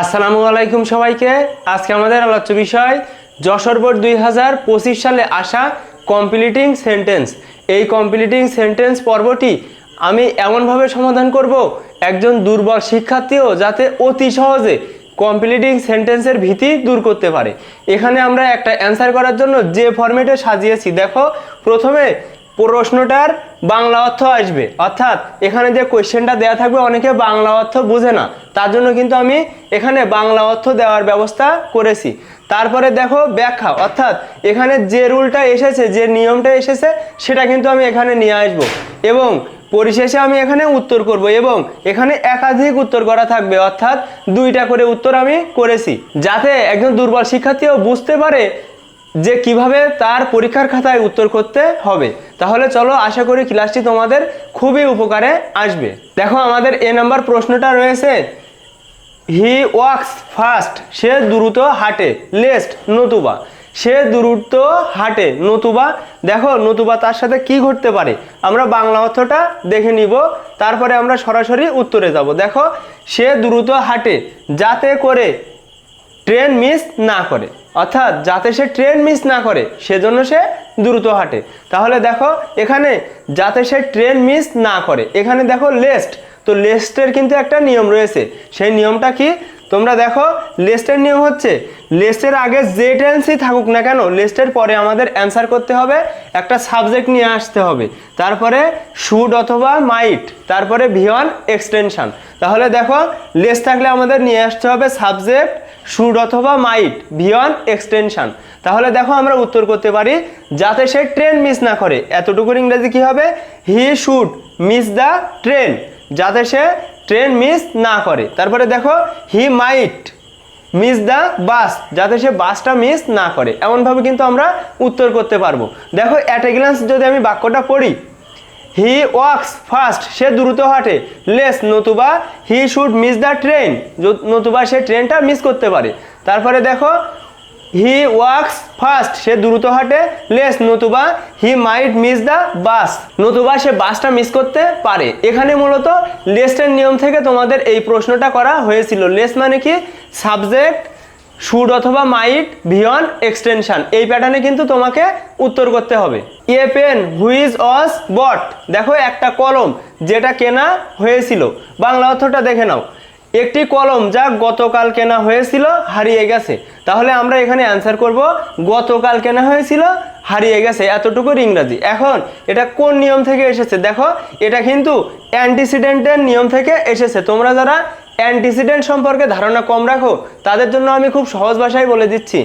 আসসালামু আলাইকুম সবাইকে। আজকে আমাদের আলোচ্য বিষয়, যশোর বোর্ড দুই হাজার পঁচিশ সালে আসা কমপ্লিটিং সেন্টেন্স এই কমপ্লিটিং সেন্টেন্স পর্বটি আমি এমনভাবে সমাধান করব, একজন দুর্বল শিক্ষার্থীও যাতে অতি সহজে কমপ্লিটিং সেন্টেন্সের ভীতি দূর করতে পারে। এখানে আমরা একটা অ্যান্সার করার জন্য যে ফরম্যাটে সাজিয়েছি, দেখো, প্রথমে প্রশ্নটার বাংলা অর্থ আসবে। অর্থাৎ এখানে যে কোয়েশ্চেনটা দেওয়া থাকবে অনেকে বাংলা অর্থ বুঝে না। তার জন্য কিন্তু আমি এখানে বাংলা অর্থ দেওয়ার ব্যবস্থা করেছি। তারপরে দেখো ব্যাখ্যা। অর্থাৎ এখানে যে রুলটা এসেছে, যে নিয়মটা এসেছে, সেটা কিন্তু আমি এখানে নিয়ে আসব। এবং পরিশেষে আমি এখানে উত্তর করব এবং এখানে একাধিক উত্তর করা থাকবে। অর্থাৎ দুইটা করে উত্তর আমি করেছি। যাতে একজন দুর্বল শিক্ষার্থীও বুঝতে পারে যে কীভাবে তার পরীক্ষার খাতায় উত্তর করতে হবে। তাহলে চলো আশা করি ক্লাসটি তোমাদের খুবই উপকারে আসবে। দেখো আমাদের এ নাম্বার প্রশ্নটা রয়েছে। হি ওয়াক্স ফাস্ট সে দ্রুত হাঁটে, লেস্ট নতুবা। সে দ্রুত হাঁটে, নতুবা। দেখো, নতুবা তার সাথে কি ঘটতে পারে? আমরা বাংলা অর্থটা দেখে নিব। তারপরে আমরা সরাসরি উত্তরে যাব। দেখো, সে দ্রুত হাঁটে, যাতে করে ট্রেন মিস না করে। অর্থাৎ যাতে সে ট্রেন মিস না করে, সেজন্য সে দ্রুত হাঁটে। তাহলে দেখো, এখানে যাতে সে ট্রেন মিস না করে, এখানে দেখো লেস্ট তো লেস্টের কিন্তু একটা নিয়ম রয়েছে। সেই নিয়মটা কি? তোমরা দেখো লেস্টের নিয়ম হচ্ছে লেস্টের আগে যে টেন্সই থাকুক না কেন লেস্টের পরে আমাদের অ্যান্সার করতে হবে, একটা সাবজেক্ট নিয়ে আসতে হবে। তারপরে শুড অথবা মাইট তারপরে ভিয়ন এক্সটেনশান তাহলে দেখো লেস থাকলে আমাদের নিয়ে আসতে হবে সাবজেক্ট শুড অথবা মাইট ভিয়ন এক্সটেনশন। তাহলে দেখো আমরা উত্তর করতে পারি, যাতে সে ট্রেন মিস না করে। এতটুকুর ইংরেজি কি হবে? He should miss the train, যাতে সে ট্রেন মিস না করে। তারপরে দেখো, হি মাইট মিস দ্য বাস, যাতে সে বাসটা মিস না করে। এমনভাবে কিন্তু আমরা উত্তর করতে পারব। দেখো অ্যাট এ গ্লান্স যদি আমি বাক্যটা পড়ি হি ওয়াক্স ফাস্ট সে দ্রুত হাঁটে। লেস নতুবা he should miss the train নতুবা, সে ট্রেনটা মিস করতে পারে। তারপরে দেখো হি ওয়াক্স ফাস্ট সে দ্রুত হাঁটে। লেস নতুবা হি মাইট মিস দ্য বাস নতুবা, সে বাসটা মিস করতে পারে। এখানে মূলত লেস্টের নিয়ম থেকে তোমাদের এই প্রশ্নটা করা হয়েছিল। লেস মানে কি? সাবজেক্ট শুড অথবা মাইট ভিয়ন এক্সটেনশন এই প্যাটার্নে কিন্তু তোমাকে উত্তর করতে হবে। এ পেন হুইজ অস বট দেখো একটা কলম, যেটা কেনা হয়েছিল। বাংলা অর্থটা দেখে নাও। একটি কলম যা গতকাল কেনা হয়েছিল হারিয়ে গেছে। তাহলে আমরা এখানে অ্যান্সার করব, গতকাল কেনা হয়েছিল, হারিয়ে গেছে এতটুকুর ইংরাজি। এখন, এটা কোন নিয়ম থেকে এসেছে? দেখো, এটা কিন্তু অ্যান্টিসিডেন্টের নিয়ম থেকে এসেছে। তোমরা যারা অ্যান্টিসিডেন্ট সম্পর্কে ধারণা কম রাখো, তাদের জন্য আমি খুব সহজ ভাষায় বলে দিচ্ছি।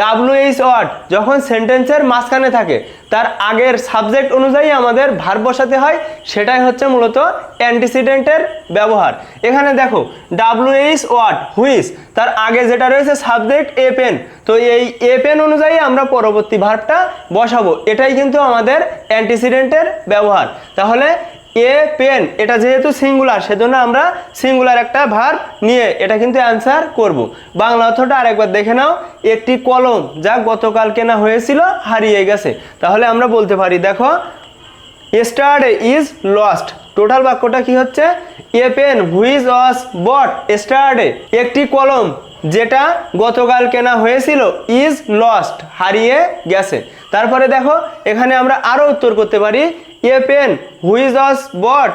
ডাব্লিউএইচ ওয়ার্ড, যখন সেন্টেন্সের মাঝখানে থাকে, তার আগের সাবজেক্ট অনুযায়ী আমাদের ভার বসাতে হয়, সেটাই হচ্ছে মূলত অ্যান্টিসিডেন্টের ব্যবহার। এখানে দেখো ডাব্লিউএইচ ওয়ার্ড, হুইস, তার আগে যেটা রয়েছে সাবজেক্ট এ পেন তো এই এ পেন অনুযায়ী আমরা পরবর্তী ভার্বটা বসাবো, এটাই কিন্তু আমাদের অ্যান্টিসিডেন্টের ব্যবহার। তাহলে এ পেন, এটা যেহেতু সিঙ্গুলার সেজন্য আমরা সিঙ্গুলার একটা ভার নিয়ে এটা কিন্তু অ্যান্সার করব। বাংলা অর্থটা আরেকবার দেখে নাও, একটি কলম যা গতকাল কেনা হয়েছিল হারিয়ে গেছে। তাহলে আমরা বলতে পারি, দেখো স্টার্ড ইজ লস্ট টোটাল বাক্যটা কি হচ্ছে? এ পেন হুইজ ওয়াজ বট স্টার্ডে একটি কলম যেটা গতকাল কেনা হয়েছিল ইজ লস্ট হারিয়ে গেছে। তারপরে দেখো, এখানে আমরা আরও উত্তর করতে পারি, এ পেন হুইজ অস বট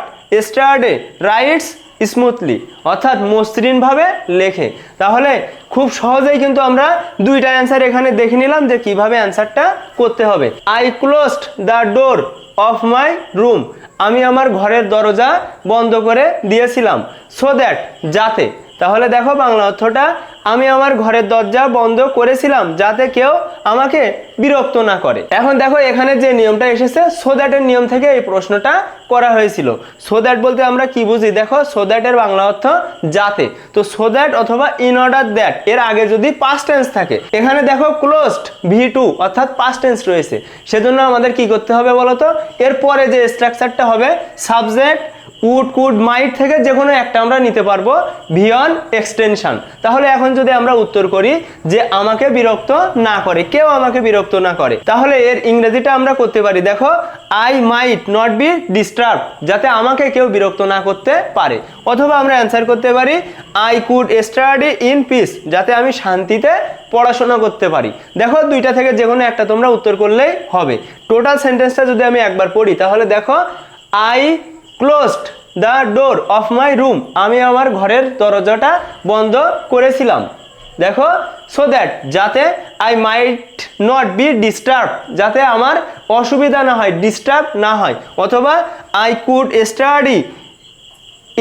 স্টার্ডে রাইটস স্মুথলি অর্থাৎ মসৃণভাবে লেখে। তাহলে খুব সহজেই কিন্তু আমরা দুইটা অ্যান্সার এখানে দেখে নিলাম যে কীভাবে অ্যান্সারটা করতে হবে। I closed the door of my room আমি আমার ঘরের দরজা বন্ধ করে দিয়েছিলাম সো দ্যাট যাতে। তাহলে দেখো বাংলা অর্থটা আমি আমার ঘরের দরজা বন্ধ করেছিলাম যাতে কেউ আমাকে বিরক্ত না করে। এখন দেখো এখানে যে নিয়মটা এসেছে সো দ্যাটের নিয়ম থেকে এই প্রশ্নটা করা হয়েছিল। সো দ্যাট বলতে আমরা কি বুঝি? দেখো সো দ্যাটের বাংলা অর্থ যাতে। তো সো দ্যাট অথবা ইন অর্ডার দ্যাট এর আগে যদি পাস্ট টেন্স থাকে, এখানে দেখো ক্লোজড ভি টু অর্থাৎ পাস্ট টেন্স রয়েছে। সেজন্য আমাদের কি করতে হবে বলতো? এর পরে যে স্ট্রাকচারটা হবে সাবজেক্ট উড কুড মাইট থেকে যে কোনো একটা আমরা নিতে পারব ভিয়ন এক্সটেনশন তাহলে এখন যদি আমরা উত্তর করি যে আমাকে বিরক্ত না করে, কেউ আমাকে বিরক্ত না করে, তাহলে এর ইংরেজিটা আমরা করতে পারি, দেখো I might not be disturb যাতে আমাকে কেউ বিরক্ত না করতে পারে। অথবা আমরা অ্যান্সার করতে পারি I could study in peace যাতে আমি শান্তিতে পড়াশোনা করতে পারি। দেখো, দুইটা থেকে যে কোনো একটা তোমরা উত্তর করলেই হবে। টোটাল সেন্টেন্সটা যদি আমি একবার পড়ি, তাহলে দেখো I closed the door of my room আমি আমার ঘরের দরজাটা বন্ধ করেছিলাম। দেখো সো দ্যাট যাতে I might not be disturb যাতে আমার অসুবিধা না হয় ডিস্টার্ব না হয়, অথবা I could study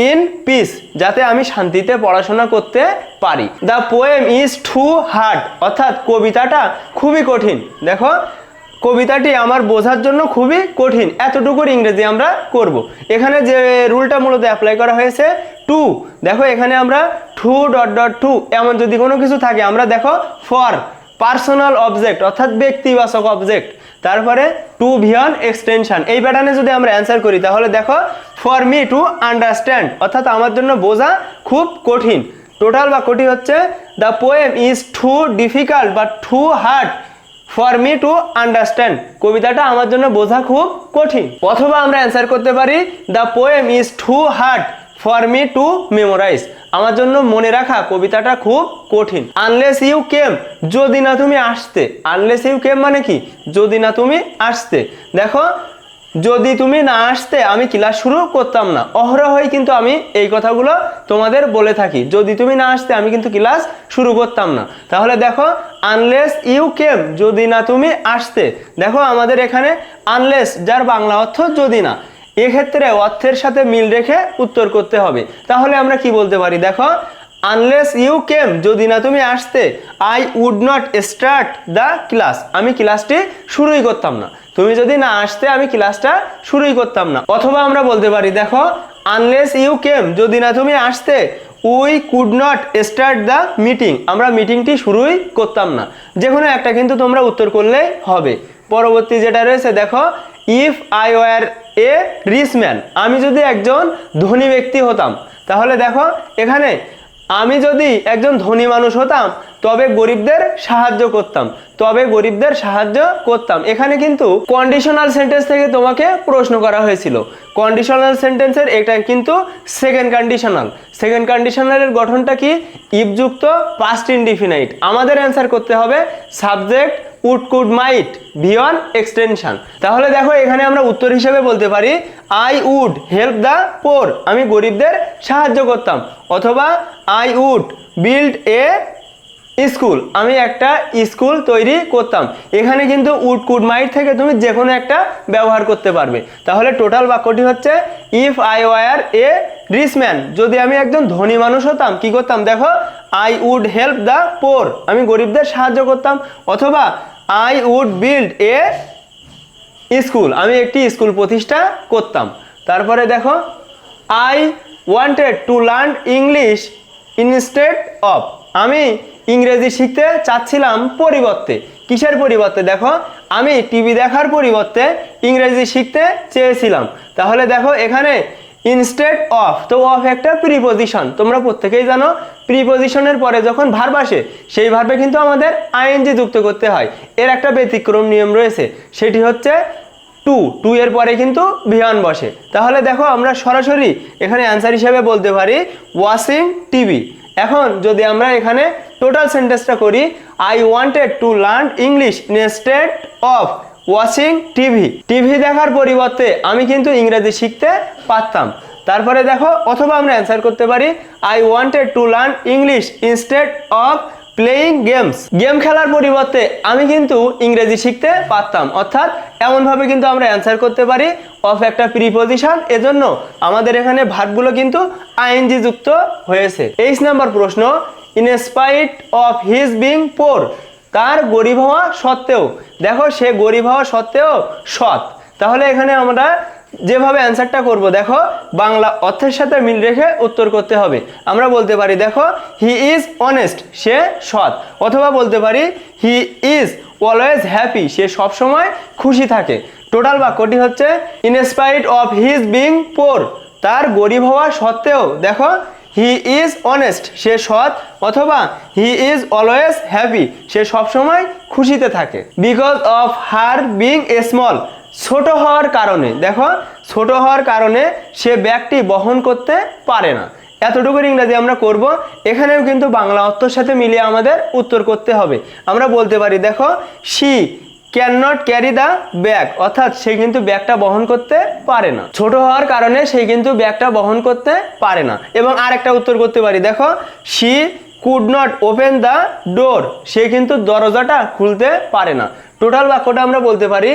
in peace যাতে আমি শান্তিতে পড়াশোনা করতে পারি। The poem is too hard অর্থাৎ কবিতাটা খুবই কঠিন। দেখো কবিতাটি আমার বোঝার জন্য খুবই কঠিন। এতটুকুর ইংরেজি আমরা করব। এখানে যে রুলটা মূলত অ্যাপ্লাই করা হয়েছে, টু। দেখো, এখানে আমরা টু ডট ডট টু, এমন যদি কোনো কিছু থাকে, আমরা দেখো, ফর, পার্সোনাল অবজেক্ট, অর্থাৎ ব্যক্তিবাচক অবজেক্ট। তারপরে টু ভিয়ন এক্সটেনশন। এই প্যাটার্নে যদি আমরা অ্যান্সার করি, তাহলে দেখো, ফর মি টু আন্ডারস্ট্যান্ড, অর্থাৎ আমার জন্য বোঝা খুব কঠিন। টোটাল বাক্যটি হচ্ছে, the poem is too difficult বা too hard. For me to understand কবিতাটা আমার জন্য বোঝা খুব কঠিন। অথবা আমরা অ্যান্সার করতে পারি the poem is too hard for me to memorise আমার জন্য মনে রাখা কবিতাটা খুব কঠিন। আনলেস ইউ কেম যদি না তুমি আসতে। আনলেস ইউ কেম মানে কি? যদি না তুমি আসতে। দেখো যদি তুমি না আসতে, আমি ক্লাস শুরু করতাম না। অহরহই কিন্তু আমি এই কথাগুলো তোমাদের বলে থাকি। যদি তুমি না আসতে, আমি কিন্তু ক্লাস শুরু করতাম না। তাহলে দেখো আনলেস ইউ কেম যদি না তুমি আসতে। দেখো, আমাদের এখানে আনলেস যার বাংলা অর্থ যদি না, এক্ষেত্রে অর্থের সাথে মিল রেখে উত্তর করতে হবে। তাহলে আমরা কি বলতে পারি? দেখো আনলেস ইউ কেম যদি না তুমি আসতে I would not start the class আমি ক্লাসটি শুরুই করতাম না। তুমি যদি না আসতে, আমি ক্লাসটা শুরুই করতাম না। অথবা আমরা বলতে পারি, দেখো আনলেস ইউ কেম যদি না তুমি আসতে we could not start the meeting আমরা মিটিংটি শুরুই করতাম না। যে কোনো একটা কিন্তু তোমরা উত্তর করলেই হবে। পরবর্তী যেটা রয়েছে, দেখো if I were a rich man আমি যদি একজন ধনী ব্যক্তি হতাম, তাহলে দেখো, এখানে আমি যদি একজন ধনী মানুষ হতাম, তবে গরিবদের সাহায্য করতাম, তবে গরিবদের সাহায্য করতাম। এখানে কিন্তু কন্ডিশনাল সেন্টেন্স থেকে তোমাকে প্রশ্ন করা হয়েছিল। কন্ডিশনাল সেন্টেন্সের এটা কিন্তু সেকেন্ড কন্ডিশনাল সেকেন্ড কন্ডিশনালের গঠনটা কি? ইফযুক্ত পাস্ট ইনডিফিনাইট আমাদের অ্যান্সার করতে হবে subject would could might V one extension. তাহলে দেখো এখানে আমরা উত্তর হিসেবে বলতে পারি I would help the poor আমি গরিবদের সাহায্য করতাম। অথবা I would build a school আমি একটা স্কুল তৈরি করতাম। এখানে কিন্তু উড কুড মাইট থেকে তুমি যে কোনো একটা ব্যবহার করতে পারবে। তাহলে টোটাল বাক্যটি হচ্ছে if I were a rich man যদি আমি একজন ধনী মানুষ হতাম, কি করতাম? দেখো I would help the poor আমি গরিবদের সাহায্য করতাম। অথবা I would build a school আমি একটি স্কুল প্রতিষ্ঠা করতাম। তারপরে দেখো I wanted to learn English instead of আমি ইংরেজি শিখতে চাচ্ছিলাম পরিবর্তে। কিসের পরিবর্তে? দেখো, আমি টিভি দেখার পরিবর্তে ইংরেজি শিখতে চেয়েছিলাম। তাহলে দেখো, এখানে ইনস্টেড অফ তো অফ একটা প্রিপোজিশন তোমরা প্রত্যেকেই জানো প্রিপোজিশনের পরে যখন ভার্ব আসে, সেই ভার্বে কিন্তু আমাদের আইএনজি যুক্ত করতে হয়। এর একটা ব্যতিক্রম নিয়ম রয়েছে, সেটি হচ্ছে টু টু এর পরে কিন্তু ভিয়ান বসে। তাহলে দেখো, আমরা সরাসরি এখানে অ্যান্সার হিসেবে বলতে পারি ওয়াশিং টিভি এখন যদি আমরা এখানে টোটাল সেন্টেন্সটা করি I wanted to learn English instead of watching TV TV দেখার পরিবর্তে আমি কিন্তু ইংরেজি শিখতে পারতাম। তারপরে দেখো, অথবা আমরা অ্যান্সার করতে পারি I wanted to learn English instead of playing games game খেলার পরিবর্তে আমি কিন্তু ইংরেজি শিখতে পারতাম। অর্থাৎ এমনভাবে কিন্তু আমরা অ্যান্সার করতে পারি অফ একটা প্রিপোজিশন এজন্য আমাদের এখানে ভার্বগুলো কিন্তু আইএনজি যুক্ত হয়েছে। এইচ নাম্বার প্রশ্ন in spite of his being poor তার গরিব হওয়া সত্ত্বেও, দেখো সে গরিব হওয়া সত্ত্বেও সৎ। তাহলে এখানে আমরা যেভাবে অ্যান্সারটা করব, দেখো, বাংলা অর্থের সাথে মিল রেখে উত্তর করতে হবে। আমরা বলতে পারি, দেখো হি ইজ অনেস্ট সে সৎ। অথবা বলতে পারি হি ইজ অলওয়েজ হ্যাপি সে সবসময় খুশি থাকে। টোটাল বাক্যটি হচ্ছে in spite of his being poor তার গরিব হওয়া সত্ত্বেও, দেখো হি ইজ অনেস্ট সে সৎ, অথবা হি ইজ অলওয়েজ হ্যাপি সে সবসময় খুশিতে থাকে। Because of her being a small ছোট হওয়ার কারণে, দেখো, ছোট হওয়ার কারণে সে ব্যাগটি বহন করতে পারে না। এতটুকুর ইংরাজি আমরা করব, এখানেও কিন্তু বাংলা অর্থের সাথে মিলিয়ে আমাদের উত্তর করতে হবে। আমরা বলতে পারি, দেখো she can not carry the bag অর্থাৎ সে কিন্তু ব্যাগটা বহন করতে পারে না। ছোট হওয়ার কারণে সে কিন্তু ব্যাগটা বহন করতে পারে না। এবং আরেকটা উত্তর করতে পারি, দেখো she could not open the door সে কিন্তু দরজাটা খুলতে পারে না। টোটাল বাক্যটা আমরা বলতে পারি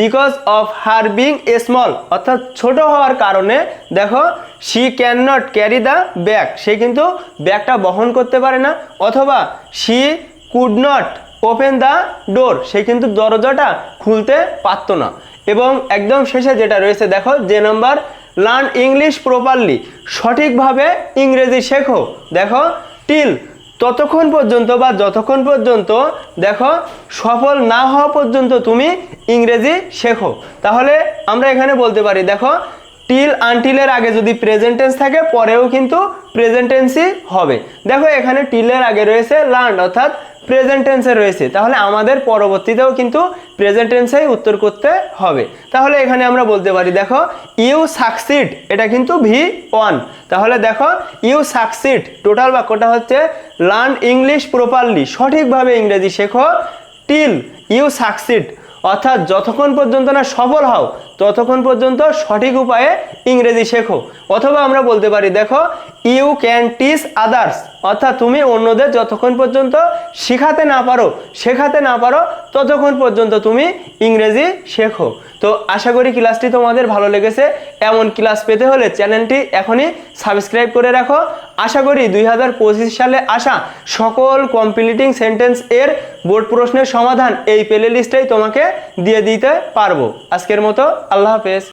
because of her being a small অর্থাৎ ছোট হওয়ার কারণে, দেখো she can not carry the bag সে কিন্তু ব্যাগটা বহন করতে পারে না, অথবা she could not open the door সে কিন্তু দরজাটা খুলতে পারতো না। এবং একদম শেষে যেটা রয়েছে, দেখো, যে নাম্বার লার্ন ইংলিশ প্রপারলি সঠিকভাবে ইংরেজি শেখো। দেখো টিল ততক্ষণ পর্যন্ত বা যতক্ষণ পর্যন্ত, দেখো, সফল না হওয়া পর্যন্ত তুমি ইংরেজি শেখো। তাহলে আমরা এখানে বলতে পারি, দেখো টিল আনটিলের আগে যদি প্রেজেন্টেন্স থাকে, পরেও কিন্তু প্রেজেন্টেন্সই হবে। দেখো, এখানে টিলের আগে রয়েছে লার্ন অর্থাৎ প্রেজেন্টেন্সে রয়েছে, তাহলে আমাদের পরবর্তীতেও কিন্তু প্রেজেন্টেন্সেই উত্তর করতে হবে। তাহলে এখানে আমরা বলতে পারি, দেখো ইউ সাকসিড এটা কিন্তু ভি ওয়ান তাহলে দেখো ইউ সাকসিড টোটাল বাক্যটা হচ্ছে লার্ন ইংলিশ প্রপারলি সঠিকভাবে ইংরেজি শেখো টিল ইউ সাকসিড অর্থাৎ যতক্ষণ পর্যন্ত না সফল হও ততক্ষণ পর্যন্ত সঠিক উপায়ে ইংরেজি শেখো। অথবা আমরা বলতে পারি, দেখো ইউ ক্যান টিচ আদার্স অর্থাৎ তুমি অন্যদের যতক্ষণ পর্যন্ত শেখাতে না পারো, শেখাতে না পারো, ততক্ষণ পর্যন্ত তুমি ইংরেজি শেখো। তো আশা করি ক্লাসটি তোমাদের ভালো লেগেছে। এমন ক্লাস পেতে হলে চ্যানেলটি এখনই সাবস্ক্রাইব করে রাখো। আশা করি দুই হাজার পঁচিশ সালে আসা সকল কমপ্লিটিং সেন্টেন্স এর বোর্ড প্রশ্নের সমাধান এই প্লে লিস্টেই তোমাকে দিয়ে দিতে পারব। আজকের মতো আল্লাহ হাফেজ।